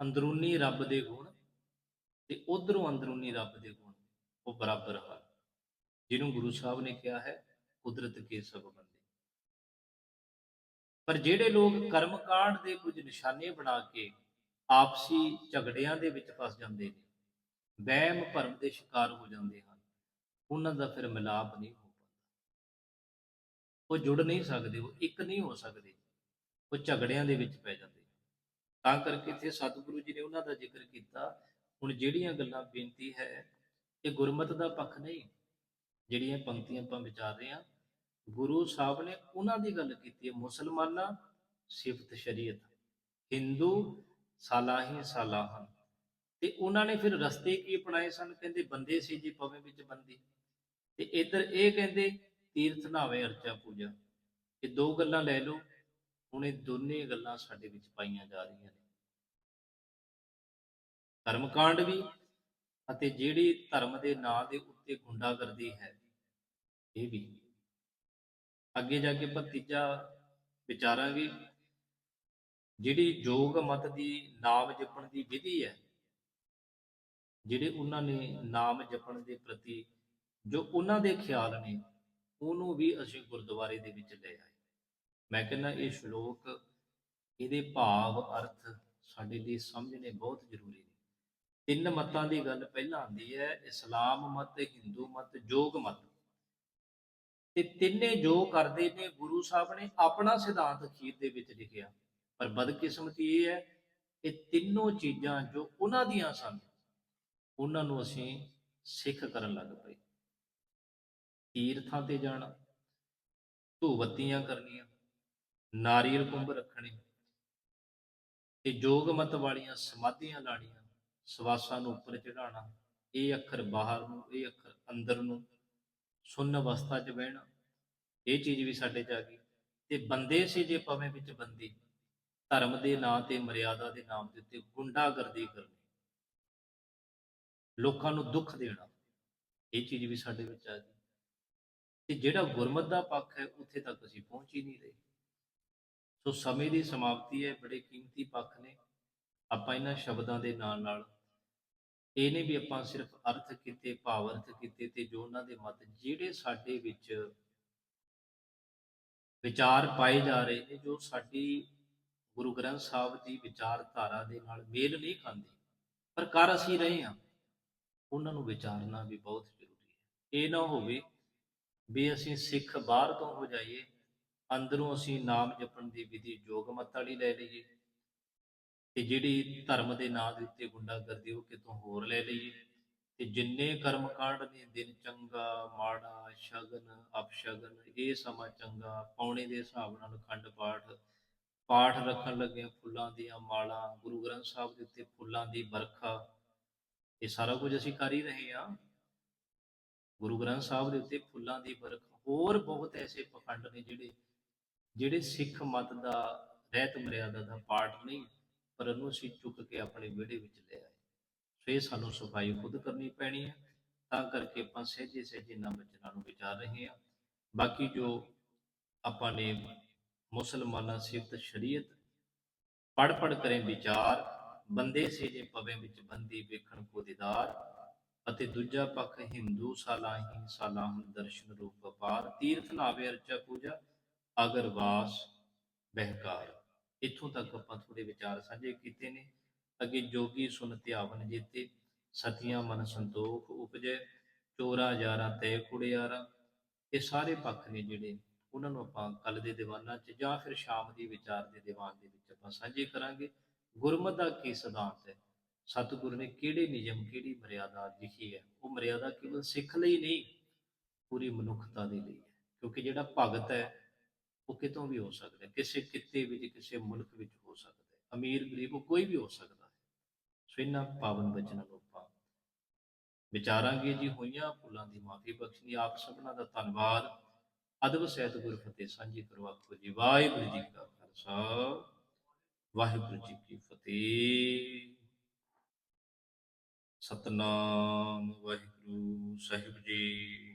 A: ਅੰਦਰੂਨੀ ਰੱਬ ਦੇ ਗੁਣ ਤੇ ਉਧਰੋਂ ਅੰਦਰੂਨੀ ਰੱਬ ਦੇ ਗੁਣ, ਉਹ ਬਰਾਬਰ ਹਨ। ਜਿਹਨੂੰ ਗੁਰੂ ਸਾਹਿਬ ਨੇ ਕਿਹਾ ਹੈ, ਕੁਦਰਤ ਕੇ ਸਭ ਬੰਦੇ। ਪਰ ਜਿਹੜੇ ਲੋਕ ਕਰਮ ਕਾਂਡ ਦੇ ਕੁਝ ਨਿਸ਼ਾਨੇ ਬਣਾ ਕੇ ਆਪਸੀ ਝਗੜਿਆਂ ਦੇ ਵਿੱਚ ਫਸ ਜਾਂਦੇ ਨੇ, ਵਹਿਮ ਭਰਮ ਦੇ ਸ਼ਿਕਾਰ ਹੋ ਜਾਂਦੇ ਹਨ, ਉਹਨਾਂ ਦਾ ਫਿਰ ਮਿਲਾਪ ਨਹੀਂ ਹੋ ਪਾਉਂਦਾ। ਉਹ ਜੁੜ ਨਹੀਂ ਸਕਦੇ, ਉਹ ਇੱਕ ਨਹੀਂ ਹੋ ਸਕਦੇ, ਉਹ ਝਗੜਿਆਂ ਦੇ ਵਿੱਚ ਪੈ ਜਾਂਦੇ ਤਾਂ ਕਰਕੇ ਇੱਥੇ ਸਤਿਗੁਰੂ ਜੀ ਨੇ ਉਹਨਾਂ ਦਾ ਜ਼ਿਕਰ ਕੀਤਾ, ਹੁਣ ਜਿਹੜੀਆਂ ਗੱਲਾਂ ਬੇਨਤੀ ਹੈ, ਇਹ ਗੁਰਮਤ ਦਾ ਪੱਖ ਨਹੀਂ ਜਿਹੜੀਆਂ ਪੰਕਤੀਆਂ ਆਪਾਂ ਵਿਚਾਰ ਰਹੇ ਹਾਂ, ਗੁਰੂ ਸਾਹਿਬ ਨੇ ਉਹਨਾਂ ਦੀ ਗੱਲ ਕੀਤੀ ਹੈ, ਮੁਸਲਮਾਨਾਂ ਸਿਫਤ ਸ਼ਰੀਅਤ, ਹਿੰਦੂ ਸਾਲਾਹੀ ਸਾਲਾਹਨ ਤੇ ਉਹਨਾਂ ਨੇ ਫਿਰ ਰਸਤੇ ਕੀ ਅਪਣਾਏ ਸਨ? ਕਹਿੰਦੇ ਬੰਦੇ ਸੀ ਜੀ ਪਵੇਂ ਵਿੱਚ ਬੰਦੀ। ਤੇ ਇੱਧਰ ਇਹ ਕਹਿੰਦੇ ਤੀਰਥ ਨਾਵੇ ਅਰਚਾ ਪੂਜਾ। ਇਹ ਦੋ ਗੱਲਾਂ ਲੈ ਲਓ, ਹੁਣ ਇਹ ਦੋਨੇ ਗੱਲਾਂ ਸਾਡੇ ਵਿੱਚ ਪਾਈਆਂ ਜਾ ਰਹੀਆਂ ਨੇ। ਕਰਮਕਾਂਡ ਵੀ ਅਤੇ ਜਿਹੜੀ ਧਰਮ ਦੇ ਨਾਂ ਦੇ ਉੱਤੇ ਗੁੰਡਾਗਰਦੀ ਹੈ, ਇਹ ਵੀ। ਅੱਗੇ ਜਾ ਕੇ ਆਪਾਂ ਤੀਜਾ ਵਿਚਾਰਾਂਗੇ ਜਿਹੜੀ ਯੋਗ ਮਤ ਦੀ ਨਾਮ ਜਪਣ ਦੀ ਵਿਧੀ ਹੈ, ਜਿਹੜੇ ਉਹਨਾਂ ਨੇ ਨਾਮ ਜਪਣ ਦੇ ਪ੍ਰਤੀ ਜੋ ਉਹਨਾਂ ਦੇ ਖਿਆਲ ਨੇ, ਉਹਨੂੰ ਵੀ ਅਸੀਂ ਗੁਰਦੁਆਰੇ ਦੇ ਵਿੱਚ ਲੈ ਆਏ। ਮੈਂ ਕਹਿੰਦਾ ਇਹ ਸ਼ਲੋਕ, ਇਹਦੇ ਭਾਵ ਅਰਥ ਸਾਡੇ ਲਈ ਸਮਝਣੇ ਬਹੁਤ ਜ਼ਰੂਰੀ ਨੇ। ਤਿੰਨ ਮਤਾਂ ਦੀ ਗੱਲ ਪਹਿਲਾਂ ਆਉਂਦੀ ਹੈ, ਇਸਲਾਮ ਮਤ, ਹਿੰਦੂ ਮਤ, ਜੋਗ ਮਤ। ਤੇ ਤਿੰਨੇ ਜੋ ਕਰਦੇ ਨੇ, ਗੁਰੂ ਸਾਹਿਬ ਨੇ ਆਪਣਾ ਸਿਧਾਂਤ ਅਖੀਰ ਦੇ ਵਿੱਚ ਲਿਖਿਆ। ਪਰ ਬਦਕਿਸਮਤੀ ਇਹ ਹੈ ਕਿ ਤਿੰਨੋਂ ਚੀਜ਼ਾਂ ਜੋ ਉਹਨਾਂ ਦੀਆਂ ਸਨ, ਉਹਨਾਂ ਨੂੰ ਅਸੀਂ ਸਿੱਖ ਕਰਨ ਲੱਗ ਪਏ। ਤੀਰਥਾਂ ਤੇ ਜਾਣਾ ਧੂਵੱਤੀਆਂ ਕਰਨੀਆਂ, ਨਾਰੀਅਲ ਕੁੰਭ ਰੱਖਣੇ, ਤੇ ਜੋਗ ਮਤ ਵਾਲੀਆਂ ਸਮਾਧੀਆਂ ਲਾਣੀਆਂ ਸਵਾਸਾਂ ਨੂੰ ਉੱਪਰ ਚੜਾਉਣਾ ਇਹ ਅੱਖਰ ਬਾਹਰ ਨੂੰ, ਇਹ ਅੱਖਰ ਅੰਦਰ ਨੂੰ, ਸੁੰਨ ਅਵਸਥਾ 'ਚ ਬਹਿਣਾ, ਇਹ ਚੀਜ਼ ਵੀ ਸਾਡੇ 'ਚ ਆ ਗਈ। ਤੇ ਬੰਦੇ ਸੀ ਜੇ ਪਵੇਂ ਵਿੱਚ ਬੰਦੀ, ਧਰਮ ਦੇ ਨਾਂ ਤੇ ਮਰਿਆਦਾ ਦੇ ਨਾਮ ਦੇ ਉੱਤੇ ਗੁੰਡਾਗਰਦੀ ਕਰਨੀ, ਲੋਕਾਂ ਨੂੰ ਦੁੱਖ ਦੇਣਾ, ਇਹ ਚੀਜ਼ ਵੀ ਸਾਡੇ ਵਿੱਚ ਆ ਗਈ। ਤੇ ਜਿਹੜਾ ਗੁਰਮਤ ਦਾ ਪੱਖ ਹੈ, ਉੱਥੇ ਤੱਕ ਅਸੀਂ ਪਹੁੰਚ ਹੀ ਨਹੀਂ ਰਹੇ। ਸੋ ਸਮੇਂ ਦੀ ਸਮਾਪਤੀ ਹੈ, ਬੜੇ ਕੀਮਤੀ ਪੱਖ ਨੇ। ਆਪਾਂ ਇਹਨਾਂ ਸ਼ਬਦਾਂ ਦੇ ਨਾਲ ਨਾਲ ਇਹ ਨਹੀਂ ਵੀ ਆਪਾਂ ਸਿਰਫ ਅਰਥ ਕੀਤੇ, ਭਾਵ ਅਰਥ ਕੀਤੇ ਤੇ ਜੋ ਉਹਨਾਂ ਦੇ ਮਤ ਜਿਹੜੇ ਸਾਡੇ ਵਿੱਚ ਵਿਚਾਰ ਪਾਏ ਜਾ ਰਹੇ ਨੇ, ਜੋ ਸਾਡੀ ਗੁਰੂ ਗ੍ਰੰਥ ਸਾਹਿਬ ਦੀ ਵਿਚਾਰਧਾਰਾ ਦੇ ਨਾਲ ਮੇਲ ਨਹੀਂ ਖਾਂਦੇ, ਪਰ ਕਰ ਅਸੀਂ ਰਹੇ ਹਾਂ, ਉਹਨਾਂ ਨੂੰ ਵਿਚਾਰਨਾ ਵੀ ਬਹੁਤ ਜ਼ਰੂਰੀ ਹੈ। ਇਹ ਨਾ ਹੋਵੇ ਵੀ ਅਸੀਂ ਸਿੱਖ ਬਾਹਰ ਤੋਂ ਹੋ ਜਾਈਏ, ਅੰਦਰੋਂ ਅਸੀਂ ਨਾਮ ਜਪਣ ਦੀ ਵਿਧੀ ਜੋਗ ਮਤ ਵਾਲੀ ਲੈ ਲਈਏ ਤੇ ਜਿਹੜੀ ਧਰਮ ਦੇ ਨਾਂ ਦੇ ਉੱਤੇ ਗੁੰਡਾਗਰਦੀ ਉਹ ਕਿਤੋਂ ਹੋਰ ਲੈ ਲਈਏ ਤੇ ਜਿੰਨੇ ਕਰਮ ਕਾਂਡ ਨੇ, ਦਿਨ ਚੰਗਾ, ਮਾੜਾ, ਸ਼ਗਨ, ਅਪਸ਼ਗਨ, ਇਹ ਸਮਾਂ ਚੰਗਾ, ਪੌਣੇ ਦੇ ਹਿਸਾਬ ਨਾਲ ਖੰਡ ਪਾਠ ਪਾਠ ਰੱਖਣ ਲੱਗੇ ਫੁੱਲਾਂ ਦੀਆਂ ਮਾਲਾ, ਗੁਰੂ ਗ੍ਰੰਥ ਸਾਹਿਬ ਦੇ ਉੱਤੇ ਫੁੱਲਾਂ ਦੀ ਵਰਖਾ, ਇਹ ਸਾਰਾ ਕੁਝ ਅਸੀਂ ਕਰ ਹੀ ਰਹੇ ਹਾਂ। ਗੁਰੂ ਗ੍ਰੰਥ ਸਾਹਿਬ ਦੇ ਉੱਤੇ ਫੁੱਲਾਂ ਦੀ ਵਰਖਾ, ਹੋਰ ਬਹੁਤ ਐਸੇ ਪਖੰਡ ਨੇ ਜਿਹੜੇ ਜਿਹੜੇ ਸਿੱਖ ਮਤ ਦਾ ਰਹਿਤ ਮਰਿਆਦਾ ਦਾ ਪਾਠ ਨਹੀਂ। ਪਰ ਉਹਨੂੰ ਅਸੀਂ ਚੁੱਕ ਕੇ ਆਪਣੇ ਵਿਹੜੇ ਵਿੱਚ ਲੈ ਆਏ। ਸੋ ਇਹ ਸਾਨੂੰ ਸਫ਼ਾਈ ਖੁਦ ਕਰਨੀ ਪੈਣੀ ਹੈ। ਤਾਂ ਕਰਕੇ ਆਪਾਂ ਸਹਿਜੇ ਸਹਿਜੇ ਨਾ ਬਚਨਾਂ ਨੂੰ ਵਿਚਾਰ ਰਹੇ ਹਾਂ। ਬਾਕੀ ਜੋ ਆਪਾਂ ਨੇ ਮੁਸਲਮਾਨਾਂ ਸਿਫਤ ਸ਼ਰੀਅਤ ਪੜ ਪੜ ਕਰੇ ਵਿਚਾਰ, ਬੰਦੇ ਸੇ ਜੇ ਪਵੇ ਵਿੱਚ ਬੰਦੀ ਵੇਖਣ ਕੋ ਦੀਦਾਰ ਅਤੇ ਦੂਜਾ ਪੱਖ ਹਿੰਦੂ ਸਾਲਾਹੀ ਸਾਲਾਹਨ ਦਰਸ਼ਨ ਰੂਪ ਵਪਾਰ ਤੀਰਥ ਨਾਵੇ ਅਰਚਾ ਪੂਜਾ, ਅਗਰਵਾਸ, ਬਹਿਕਾਰ। ਇੱਥੋਂ ਤੱਕ ਆਪਾਂ ਥੋੜੇ ਵਿਚਾਰ ਸਾਂਝੇ ਕੀਤੇ ਨੇ। ਅੱਗੇ ਜੋਗੀ ਸੁਨ ਧਿਆਵਨ ਜੀਤੇ, ਸਤੀਆਂ ਮਨ ਸੰਤੋਖ ਉਪਜੈ, ਚੋਰਾ ਯਾਰਾ ਤੈ ਕੁੜਿਆਰਾ। ਇਹ ਸਾਰੇ ਪੱਖ ਨੇ ਜਿਹੜੇ ਉਹਨਾਂ ਨੂੰ ਆਪਾਂ ਕੱਲ ਦੇ ਦੀਵਾਨਾਂ 'ਚ ਜਾਂ ਫਿਰ ਸ਼ਾਮ ਦੀ ਵਿਚਾਰ ਦੇ ਦੀਵਾਨ ਦੇ ਵਿੱਚ ਆਪਾਂ ਸਾਂਝੇ ਕਰਾਂਗੇ। ਗੁਰਮਤ ਦਾ ਕੀ ਸਿਧਾਂਤ ਹੈ? ਸਤਿਗੁਰੂ ਨੇ ਕਿਹੜੇ ਨਿਯਮ, ਕਿਹੜੀ ਮਰਿਆਦਾ ਲਿਖੀ ਹੈ? ਉਹ ਮਰਿਆਦਾ ਕੇਵਲ ਸਿੱਖ ਲਈ ਨਹੀਂ, ਪੂਰੀ ਮਨੁੱਖਤਾ ਦੇ ਲਈ ਹੈ। ਕਿਉਂਕਿ ਜਿਹੜਾ ਭਗਤ ਹੈ ਉਹ ਕਿਤੋਂ ਵੀ ਹੋ ਸਕਦਾ ਹੈ, ਕਿਸੇ ਕਿੱਤੇ ਵਿੱਚ ਕਿਸੇ ਮੁਲਕ ਵਿੱਚ ਹੋ ਸਕਦਾ ਹੈ, ਅਮੀਰ ਗਰੀਬ ਕੋਈ ਵੀ ਹੋ ਸਕਦਾ ਹੈ। ਸੋ ਇਹਨਾਂ ਪਾਵਨ ਬਚਨਾਂ ਨੂੰ ਆਪਾਂ ਵਿਚਾਰਾਂਗੇ ਜੀ, ਹੋਈਆਂ ਭੁੱਲਾਂ ਦੀ ਮਾਫੀ ਬਖਸ਼ਣੀ। ਆਪ ਸਭਨਾਂ ਦਾ ਧੰਨਵਾਦ। ਅਦਬ ਸਹਿਤ ਗੁਰ ਫਤਿਹ ਸਾਂਝੀ ਕਰਵਾ ਆਖੋ ਜੀ। ਵਾਹਿਗੁਰੂ ਜੀ ਕਾ ਖਾਲਸਾ। ਵਾਹਿਗੁਰੂ ਜੀ ਕੀ ਫਤਿਹ। ਸਤਨਾਮ ਵਾਹਿਗੁਰੂ ਸਾਹਿਬ ਜੀ।